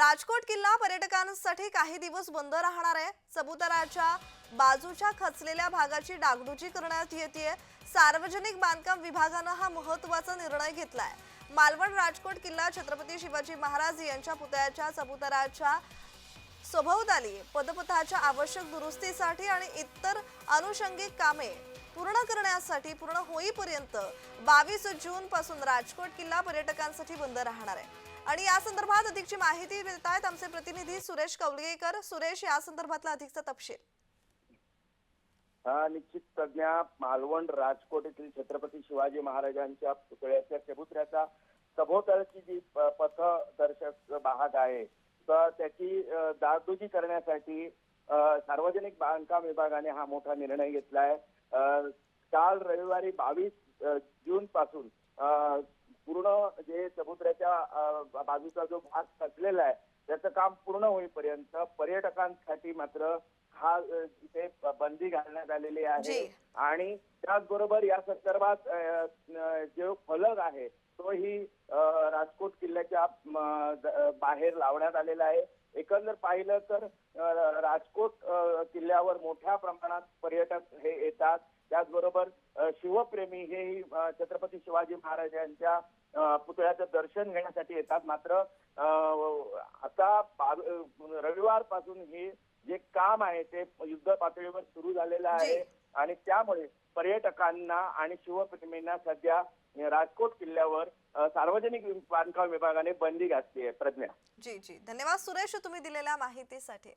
राजकोट किल्ला पर्यटकांसाठी काही दिवस बंद राहणार आहे. चबुतराच्या बाजूच्या खचलेल्या भागाची डागडुजी करण्यात येते. सार्वजनिक बांधकाम विभागानं हा महत्त्वाचा निर्णय घेतलाय. मालवण राजकोट किल्ला छत्रपती शिवाजी महाराज यांच्या पुतळ्याच्या चबुतराच्या सभोवताली पदपथाच्या आवश्यक दुरुस्तीसाठी आणि इतर अनुषंगिक कामे पूर्ण करण्यासाठी पूर्ण होईपर्यंत बावीस जून पासून राजकोट किल्ला पर्यटकांसाठी बंद राहणार आहे. आणि या संदर्भात अधिकची माहिती देत आहेत आमचे प्रतिनिधी सुरेश कवळगेकर सुरेश या संदर्भातला अधिकचा तपशील. हा निश्चित प्रज्ञा मालवण राजकोट येथील छत्रपती शिवाजी महाराजांच्या पुतळ्याच्या चबुतऱ्याचा सभोवतालची जी प- पथदर्शक भाग आहे तर त्याची दागदुजी करण्यासाठी सार्वजनिक बांधकाम विभागाने हा मोठा निर्णय घेतलाय. काल रविवारी बावीस जून पासून पूर्ण जे समुद्राच्या बाजूचा जो भाग खचलेला आहे त्याचं काम पूर्ण होईपर्यंत पर्यटकांसाठी मात्र हा इथे बंदी घालण्यात आलेली आहे. आणि त्याचबरोबर या संदर्भात जो फलक आहे तोही राजकोट किल्ल्याच्या बाहेर लावण्यात आलेला आहे एकंदर पाहिलं तर राजकोट किल्ल्यावर मोठ्या प्रमाणात पर्यटक हे येतात. त्याचबरोबर शिवप्रेमी हेही छत्रपती शिवाजी महाराजांच्या अ, पुतळ्याचं दर्शन घेण्यासाठी येतात. मात्र आता अ, रविवारपासून हे जे काम आहे ते युद्ध पातळीवर सुरू झालेलं आहे. आणि त्यामुळे पर्यटकांना आणि शिवप्रेमींना सध्या राजकोट किल्ल्यावर सार्वजनिक बांधकाम विभागाने बंदी घातली आहे प्रज्ञा. जी जी. धन्यवाद सुरेश तुम्ही दिलेल्या माहितीसाठी.